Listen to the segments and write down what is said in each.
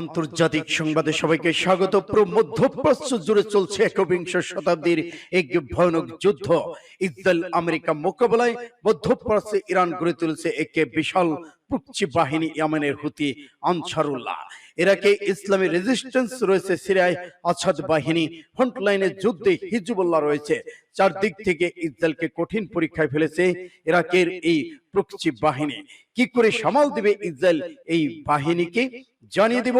আন্তর্জাতিক সংবাদে সবাইকে স্বাগত। পুরো মধ্যপ্রাচ্য জুড়ে চলছে একবিংশ শতাব্দীর এক ভয়ানক যুদ্ধ। ইসরায়েল আমেরিকা মোকাবেলায় মধ্যপ্রাচ্যে ইরান গড়ে তুলেছে একে বিশাল প্রুকচি বাহিনী ইয়ামেনের হুতি আনসারুল্লাহ। ইরাকে ইসলামী রেজিস্ট্যান্স রয়েছে সিরিয়ায় আছাদ বাহিনী ফ্রন্টলাইনে যুদ্ধে হিজবুল্লাহ রয়েছে। চারদিক থেকে ইসরায়েলকে কঠিন পরীক্ষায় ফেলেছে। ইরাকের এই প্রুকচি বাহিনী? কি করে সামাল দিবে ইসরায়েল এই বাহিনীকে? জানিয়ে দিব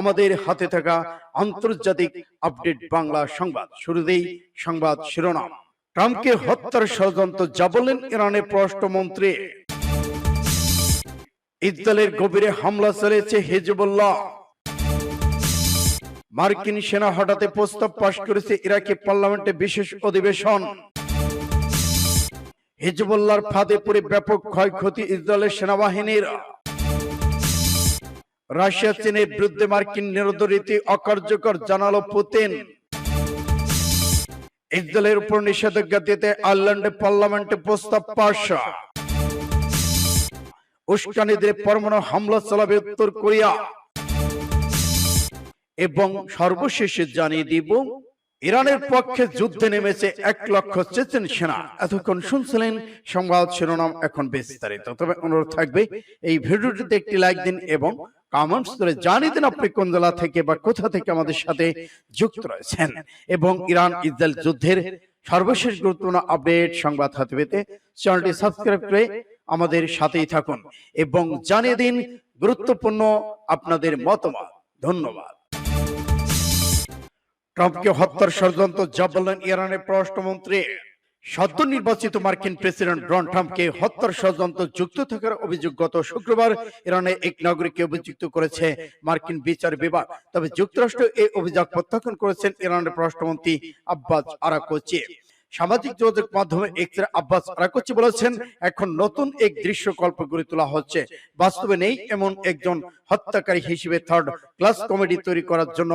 আমাদের হাতে থাকা আন্তর্জাতিক আপডেট বাংলা সংবাদ। শুরুতেই সংবাদ শিরোনাম। ট্রাম্পকে হত্যার ষড়যন্ত্র যা বললেন ইরানের পররাষ্ট্রমন্ত্রী। ইসরায়েলের গভীরে হামলা চালিয়েছে হেজবুল্লাহ। মার্কিন সেনা হঠাতে প্রস্তাব পাশ করেছে ইরাকি পার্লামেন্টে বিশেষ অধিবেশন। হিজবুল্লাহর ফাঁদে পড়ে ব্যাপক ক্ষয়ক্ষতি ইসরায়েলের সেনাবাহিনীর। রাশিয়া, চীনের বিরুদ্ধে মার্কিন নিরোধনীতি অকার্যকর, জানালো পুতিন। ইসরায়েলের উপর নিষেধাজ্ঞা দিতে আয়ারল্যান্ডে পার্লামেন্টে প্রস্তাব পাশ। উস্কানিদের পরমাণু হামলা চালাবে উত্তর কোরিয়া। এবং সর্বশেষে জানিয়ে দিব ইরানের পক্ষে যুদ্ধে নেমেছে এক লক্ষ চেচেন সেনা। এতক্ষণ শুনছিলেন সংবাদ শিরোনাম এখন বিস্তারিত। তবে অনুরোধ থাকবে এই ভিডিওটিতে একটি লাইক দিন এবং কমেন্টস করে জানিয়ে দিন আপনি কোন জেলা থেকে বা কোথা থেকে আমাদের সাথে যুক্ত রয়েছেন। এবং ইরান ইসরায়েল যুদ্ধের সর্বশেষ গুরুত্বপূর্ণ আপডেট সংবাদ হাতে পেতে চ্যানেলটি সাবস্ক্রাইব করে আমাদের সাথেই থাকুন এবং জানিয়ে দিন গুরুত্বপূর্ণ আপনাদের মতামত। ধন্যবাদ। ট্রাম্পকে হত্যার ষড়যন্ত্র যা বললেন ইরানের পররাষ্ট্রমন্ত্রী। সদ্য নির্বাচিত মার্কিন প্রেসিডেন্ট ডোনাল্ড ট্রাম্পকে হত্যার ষড়যন্ত্র যুক্ত থাকার অভিযোগ গত শুক্রবার ইরানের এক নাগরিককে অভিযুক্ত করেছে মার্কিন বিচার বিভাগ। তবে যুক্তরাষ্ট্র এই অভিযোগ প্রত্যাখ্যান করেছেন ইরানের পররাষ্ট্রমন্ত্রী আব্বাস আরাকোচি। সামাজিক যোগাযোগ মাধ্যমে এক্সরে আব্বাস আরাকচি বলেছেন, এখন নতুন এক দৃশ্য দৃশ্যকল্প গড়ে তোলা হচ্ছে। বাস্তবে নেই এমন একজন হত্যাকারী হিসেবে থার্ড ক্লাস কমেডি তৈরি করার জন্য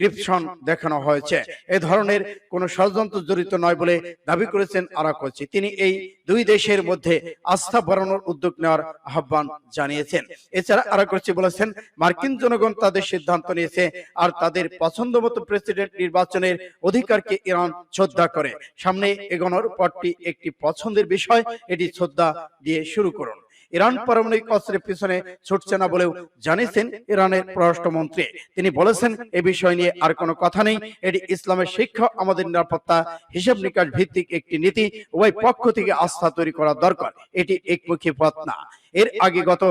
ক্রিপশন দেখানো হয়েছে। এ ধরনের কোন ষড়যন্ত্র জড়িত নয় বলে দাবি করেছেন আরাকোচি। তিনি এই দুই দেশের মধ্যে আস্থা বাড়ানোর উদ্যোগ নেওয়ার আহ্বান জানিয়েছেন। এছাড়া আরাকোচি বলেছেন, মার্কিন জনগণ তাদের সিদ্ধান্ত নিয়েছে আর তাদের পছন্দ মতো প্রেসিডেন্ট নির্বাচনের অধিকারকে ইরান শ্রদ্ধা করে। সামনে এগোনোর পরটি একটি পছন্দের বিষয়, এটি শ্রদ্ধা দিয়ে শুরু করুন। ইরান পারমাণবিক অস্ত্রের পিছনে ছুটছে না বলেও জানিয়েছেন ইরানের পররাষ্ট্রমন্ত্রী। তিনি বলেছেন, এ বিষয় নিয়ে আর কোনো কথা নেই। এটি ইসলামের শিক্ষা, আমাদের নিরাপত্তা, হিসাব নিকাশ ভিত্তিক একটি নীতি, উভয় পক্ষ থেকে আস্থা তৈরি করা দরকার। এটি একমুখী পথ না। এর আগে গত,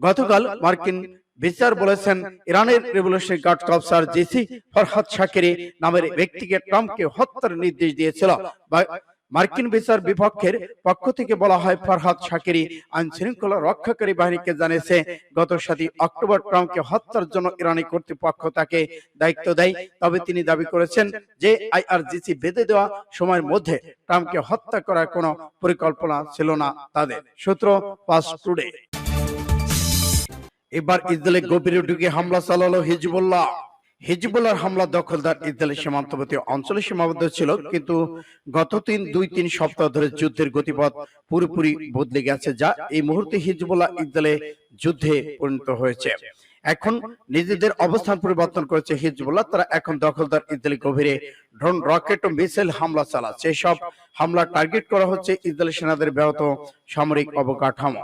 গতকাল মার্কিন বিচার বলেছেন, ইরানের রেভলিউশনারি গার্ড কপসার জিসি ফরহাদ শাকিরি নামের ব্যক্তিকে ট্রাম্পকে হত্যার নির্দেশ দিয়েছিল। মার্কিন বিচার বিপক্ষের পক্ষ থেকে বলা হয় ফরহাদ শাকিরি আইন শৃঙ্খলা রক্ষাকারী বাহিনীকে জানিয়েছে গত সাতই অক্টোবর ট্রাম্পকে হত্যার জন্য ইরানি কর্তৃপক্ষ তাকে দায়িত্ব দেয়। তবে তিনি দাবি করেছেন যে আইআরজিসি বেঁধে দেওয়া সময়ের মধ্যে ট্রাম্পকে হত্যা করার কোনো পরিকল্পনা ছিল না তাদের। সূত্র পাস টুডে এবার ইসরায়েলে গভীরে ঢুকে হামলা চালালো হিজবুল্লাহ। হিজবুল্লাহর হামলা দখলদার ইসরায়েলের সীমান্তবর্তী অঞ্চলে সীমাবদ্ধ ছিল, কিন্তু গত তিন দুই তিন সপ্তাহ ধরে যুদ্ধের গতিপথ পুরোপুরি বদলে গেছে, যা এই মুহূর্তে হিজবুল্লাহ ইসরায়েলে যুদ্ধে পরিণত হয়েছে। এখন নিজেদের অবস্থান পরিবর্তন করেছে হিজবুল্লাহ, তারা এখন দখলদার ইসরায়েলি গভীরে ড্রোন, রকেট ও মিসাইল হামলা চালাচ্ছে। এসব হামলা টার্গেট করা হচ্ছে ইসরায়েলি সেনাদের ব্যাহত সামরিক অবকাঠামো।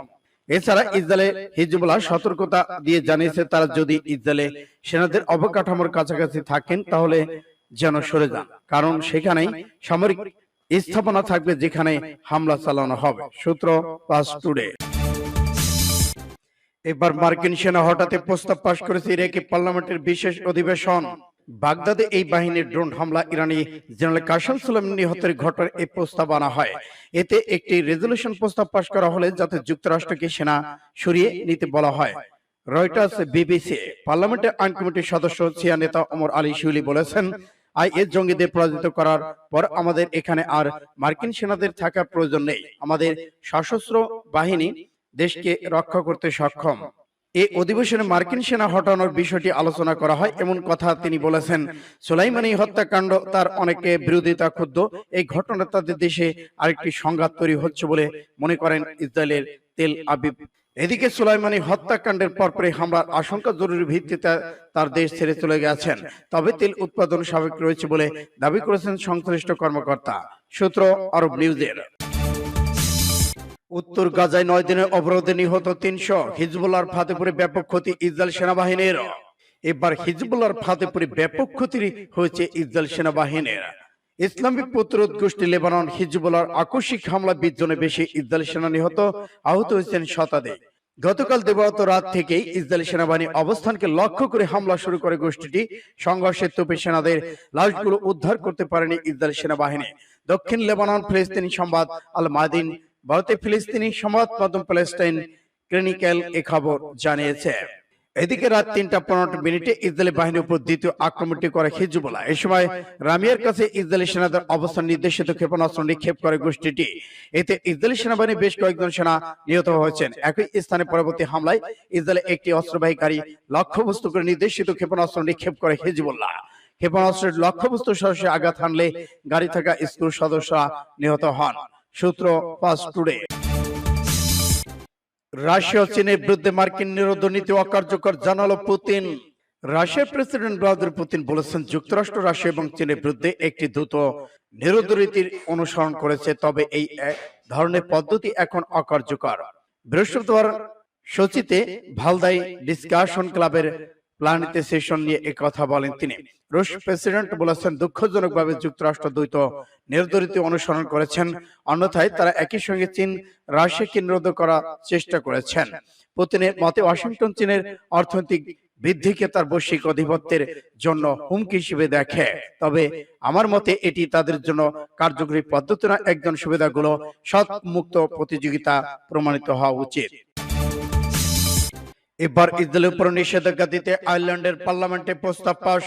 এছাড়া ইসরায়েলে হিজবুল্লাহ সতর্কতা দিয়ে জানিয়েছে তারা যদি ইসরায়েলে সেনাদের অবকাঠামোর কাছাকাছি থাকেন তাহলে যেন সরে যান। কারণ সেখানেই সামরিক স্থাপনা থাকবে যেখানে হামলা চালানো হবে। সূত্র পাস টুডে। এবার মার্কিন সেনা হঠাৎ প্রস্তাব পাশ করেছে ইরাকি পার্লামেন্টের বিশেষ অধিবেশন। বাগদাদে এই বাহিনীর ড্রোন হামলা ইরানি জেনারেল কাসেম সুলেমান নিহতের ঘটনার এই প্রস্তাব আনা হয়। এতে একটি রেজলিউশন প্রস্তাব পাশ করা হলে যাতে যুক্তরাষ্ট্রকে সেনা সরিয়ে নিতে বলা হয়। রয়টার্স, বিবিসি, পার্লামেন্টের আইন কমিটির সদস্য সিয়া নেতা ওমর আলী শিউলি বলেছেন, আইএস জঙ্গিদের পরাজিত করার পর আমাদের এখানে আর মার্কিন সেনাদের থাকার প্রয়োজন নেই। আমাদের সশস্ত্র বাহিনী দেশকে রক্ষা করতে সক্ষম। এই অধিবেশনে মার্কিন সেনা হটানোর বিষয়টি আলোচনা করা হয়, এমন কথা তিনি বলেছেন। সোলাইমানি হত্যাকাণ্ড তার অনেকে বিরোধিতা ক্ষুব্ধ। এই ঘটনা তাদের দেশে আরেকটি সংঘাত তৈরি হচ্ছে বলে মনে করেন ইসরায়েলের তেল আবিব। এদিকে সুলাইমানি হত্যাকাণ্ডের পরপরই হামলার আশঙ্কা জরুরি ভিত্তিতে তার দেশ ছেড়ে চলে গেছেন। তবে তেল উৎপাদন স্বাভাবিক রয়েছে বলে দাবি করেছেন সংশ্লিষ্ট কর্মকর্তা। সূত্র আরব নিউজের। উত্তর গাজায় নয় দিনের অবরোধে নিহত তিনশো হিজবুল্লাহর ফাতেপুরে ব্যাপক ক্ষতি ইসরায়েল সেনাবাহিনীর। এবার হিজবুল্লাহর ফাতেপুরে ব্যাপক ক্ষতি হয়েছে ইসরায়েল সেনাবাহিনীর। ইসলামিক প্রতিরোধ গোষ্ঠী লেবানন হিজবুল্লাহর আকস্মিক হামলা বিশ জনে বেশি ইসরায়েল সেনা নিহত, আহত হয়েছেন শতাধিক। গতকাল দেবরাত রাত থেকেই ইসরায়েল সেনাবাহিনী অবস্থানকে লক্ষ্য করে হামলা শুরু করে গোষ্ঠীটি। সংঘর্ষের তোপে সেনাদের লাশগুলো উদ্ধার করতে পারেনি ইসরায়েল সেনাবাহিনী। দক্ষিণ লেবানন ফিলিস্তিনি সংবাদ আল মাদিন ভারতে ফিলিস্তিনি সংবাদ মাধ্যম প্যালেস্টাইন ক্লিনিক্যাল এ খবর জানিয়েছে। এদিকে রাত তিনটা পনেরো মিনিটে ইসরায়েলি বাহিনীর উপর দ্বিতীয় আক্রমণটি করে হিজবুল্লাহ। এই সময় রামিয়ার কাছে ইসরায়েলি সেনাদের অবস্থান নির্দেশিত ক্ষেপণাস্ত্র নিক্ষেপ করে গোষ্ঠীটি। এতে ইসরায়েলি সেনাবাহিনী বেশ কয়েকজন সেনা নিহত হয়েছেন। একই স্থানে পরবর্তী হামলায় ইসরায়েলে একটি অস্ত্রবাহী গাড়ি লক্ষ্যবস্তু করে নির্দেশিত ক্ষেপণাস্ত্র নিক্ষেপ করে হিজবুল্লাহ। ক্ষেপণাস্ত্রের লক্ষ্যবস্তু সরাসরি আঘাত হানলে গাড়ি থাকা স্কুল সদস্যরা নিহত হন সূত্র ফাস্ট টুডে রাশিয়া চীনের বিরুদ্ধে মার্কিন নিরোধ নীতি অকার্যকর জানালো পুতিন। রাশিয়ার প্রেসিডেন্ট ভ্লাদিমির পুতিন বলেছেন, যুক্তরাষ্ট্র, রাশিয়া এবং চীনের বিরুদ্ধে একটি দ্রুত নিরোধ নীতির অনুসরণ করেছে, তবে এই ধরনের পদ্ধতি এখন অকার্যকর। বৃহস্পতিবার সচিতে ভালদাই ডিসকাশন ক্লাবের প্ল্যানিতে সেশন নিয়ে এ কথা বলেন তিনি। রুশ প্রেসিডেন্ট বলেছেন, দুঃখজনকভাবে যুক্তরাষ্ট্র দ্বৈত নির্ধারিত অনুসরণ করেছেন, অন্যথায় তারা একই সঙ্গে চীন, রাশিয়াকে নিরোধ করার চেষ্টা করেছেন। পুতিনের মতে, ওয়াশিংটন চীনের অর্থনৈতিক বৃদ্ধিকে তার বৈশ্বিক আধিপত্যের জন্য হুমকি হিসেবে দেখে। তবে আমার মতে, এটি তাদের জন্য কার্যকরী পদ্ধতি না একজন সুবিধাগুলো সৎ মুক্ত প্রতিযোগিতা প্রমাণিত হওয়া উচিত। এবার ইসরায়েলের উপর নিষেধাজ্ঞা দিতে আয়ারল্যান্ডের পার্লামেন্টে প্রস্তাব পাশ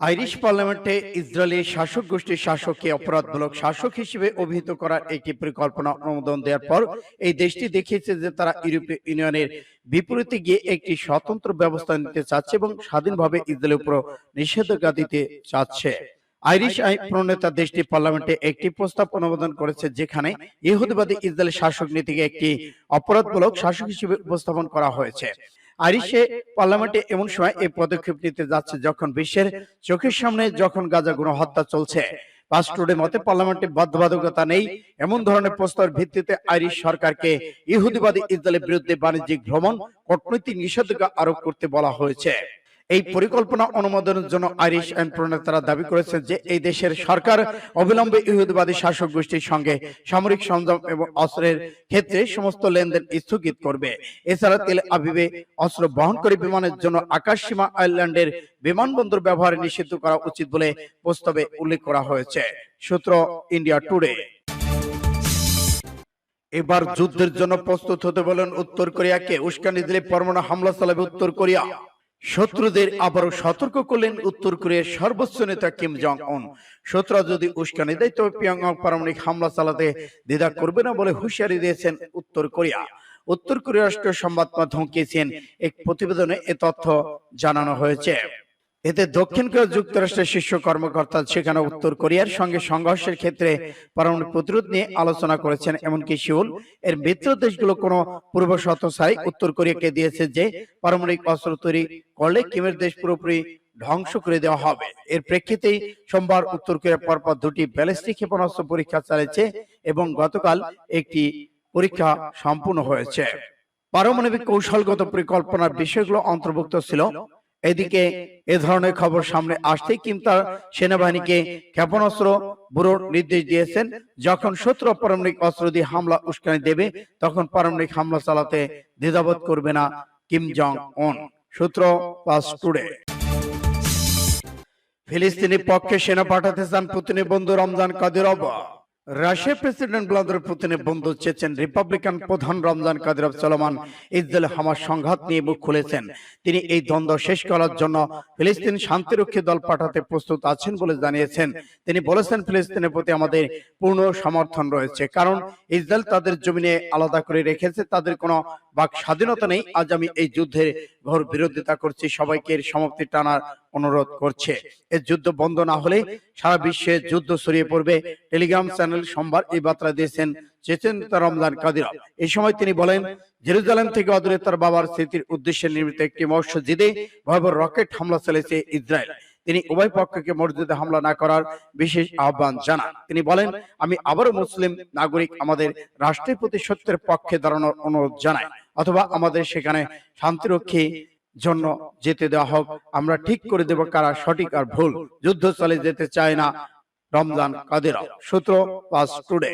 আইরিশ পার্লামেন্টে ইসরায়েলি শাসক গোষ্ঠীর শাসককে অপরাধমূলক শাসক হিসেবে অভিহিত করার একটি পরিকল্পনা অনুমোদন দেওয়ার পর এই দেশটি দেখিয়েছে যে তারা ইউরোপীয় ইউনিয়নের বিপরীতে গিয়ে একটি স্বতন্ত্র ব্যবস্থা নিতে চাচ্ছে এবং স্বাধীনভাবে ইসরায়েলের উপর নিষেধাজ্ঞা দিতে চাচ্ছে। আইরিশ আইন প্রণেতা দেশটি পার্লামেন্টে একটি প্রস্তাব অনুমোদন করেছে যেখানে ইহুদিবাদী ইসরায়েল শাসক নীতিকে একটি অপরাধমূলক শাসক হিসেবে উপস্থাপন করা হয়েছে আইরিশে পার্লামেন্টে এমন সময় এই পদক্ষেপ নিতে যাচ্ছে যখন বিশ্বের চোখের সামনে যখন গাজা হত্যা চলছে। পাসটুডের মতে পার্লামেন্টে বাধ্যবাধকতা নেই। এমন ধরনের প্রস্তাবের ভিত্তিতে আইরিশ সরকারকে ইহুদিবাদী ইসরায়েলের বিরুদ্ধে বাণিজ্যিক ভ্রমণ কূটনৈতিক নিষেধাজ্ঞা আরোপ করতে বলা হয়েছে। এই পরিকল্পনা অনুমোদনের জন্য আইরিশ আইন প্রণেতারা দাবি করেছেন যে এই দেশের সরকার অবিলম্বে ইহুদিবাদী শাসক গোষ্ঠীর সঙ্গে সামরিক সরঞ্জাম এবং অস্ত্রের ক্ষেত্রে সমস্ত লেনদেন স্থগিত করবে। এছাড়া তেল আবিবে অস্ত্র বহনকারী বিমানের জন্য আকাশ সীমা আইল্যান্ডের বিমানবন্দর ব্যবহারে নিষিদ্ধ করা উচিত বলে প্রস্তাবে উল্লেখ করা হয়েছে। সূত্র ইন্ডিয়া টুডে। এবার যুদ্ধের জন্য প্রস্তুত হতে বলেন উত্তর কোরিয়াকে। উস্কানি দিলে পরমাণু হামলা চালাবে উত্তর কোরিয়া। শত্রুদের আবারও সতর্ক করলেন উত্তর কোরিয়ার সর্বোচ্চ নেতা কিম জং অন শত্রুরা যদি উস্কানি দেয় তবে পিয়ংয়ং পারমাণবিক হামলা চালাতে দ্বিধা করবে না বলে হুঁশিয়ারি দিয়েছেন উত্তর কোরিয়া। উত্তর কোরিয়া রাষ্ট্র সংবাদ মাধ্যম কেসিএন এক প্রতিবেদনে এ তথ্য জানানো হয়েছে। এতে দক্ষিণ কোরিয়া যুক্তরাষ্ট্রের শীর্ষ কর্মকর্তা সেখানে উত্তর কোরিয়ার সঙ্গে সংঘর্ষের ক্ষেত্রে পারমাণবিক প্রতিরোধ নিয়ে আলোচনা করেছেন, এমনকি সিউল। এর মিত্র দেশগুলো কোনো পূর্ব ছাই উত্তর কোরিয়াকে দিয়েছে যে পারমাণবিক অস্ত্র তৈরি করলে কিমের দেশ পুরোপুরি ধ্বংস করে দেওয়া হবে। এর প্রেক্ষিতেই সোমবার উত্তর কোরিয়া পরপর দুটি ব্যালিস্টিক ক্ষেপণাস্ত্র পরীক্ষা চালিয়েছে এবং গতকাল একটি পরীক্ষা সম্পূর্ণ হয়েছে। পারমাণবিক কৌশলগত পরিকল্পনার বিষয়গুলো অন্তর্ভুক্ত ছিল এদিকে এ ধরনের খবর সামনে আসতেই কিম সেনাবাহিনীকে ক্ষেপণাস্ত্র ব্যুরোর নির্দেশ দিয়েছেন। যখন শত্রু পারমাণবিক অস্ত্র দিয়ে হামলা উস্কানি দেবে, তখন পারমাণবিক হামলা চালাতে দ্বিধাবোধ করবে না কিম জং অন সূত্র পাস টুডে। ফিলিস্তিনি পক্ষে সেনা পাঠাতে চান পুতিনের বন্ধু রমজান কাদিরব রাশিয়ার প্রেসিডেন্ট ভ্লাদিমির পুতিনের বন্ধু চেচেন রিপাবলিকান প্রধান রমজান কাদিরব চলমান ইসরায়েল হামাস সংঘাত নিয়ে মুখ খুলেছেন। তিনি এই দ্বন্দ্ব শেষ করার জন্য ফিলিস্তিন শান্তিরক্ষী দল পাঠাতে প্রস্তুত আছেন বলে জানিয়েছেন। তিনি বলেছেন, ফিলিস্তিনের প্রতি আমাদের পূর্ণ সমর্থন রয়েছে, কারণ ইসরায়েল তাদের জমিনে আলাদা করে রেখেছে, তাদের কোনো বাক স্বাধীনতা নেই। আজ আমি এই যুদ্ধের ঘোর বিরোধিতা করছি, সবাইকে এর সমাপ্তি টানার অনুরোধ করছে। এর যুদ্ধ বন্ধ না হলে সারা বিশ্বে যুদ্ধ ছড়িয়ে পড়বে। টেলিগ্রাম চ্যানেল সোমবার এই বার্তা দিয়েছেন চেচেন রমজান কাদির এই সময় তিনি বলেন, জেরুজালেম থেকে অদূরে তার বাবার স্মৃতির উদ্দেশ্যে নির্মিত একটি মসজিদে ভয়াবহ রকেট হামলা চালিয়েছে ইসরায়েল। তিনি উভয় পক্ষকে মসজিদে হামলা না করার বিশেষ আহ্বান জানান। তিনি বলেন, আমি আবারও মুসলিম নাগরিক আমাদের রাষ্ট্রের প্রতি সত্যের পক্ষে দাঁড়ানোর অনুরোধ জানাই। অথবা আমাদের সেখানে শান্তিরক্ষী জন্য যেতে দেওয়া হোক, আমরা ঠিক করে দেব কারা সঠিক আর ভুল। যুদ্ধস্থলে যেতে চায় না রমজান কাদের সূত্র পাস টুডে।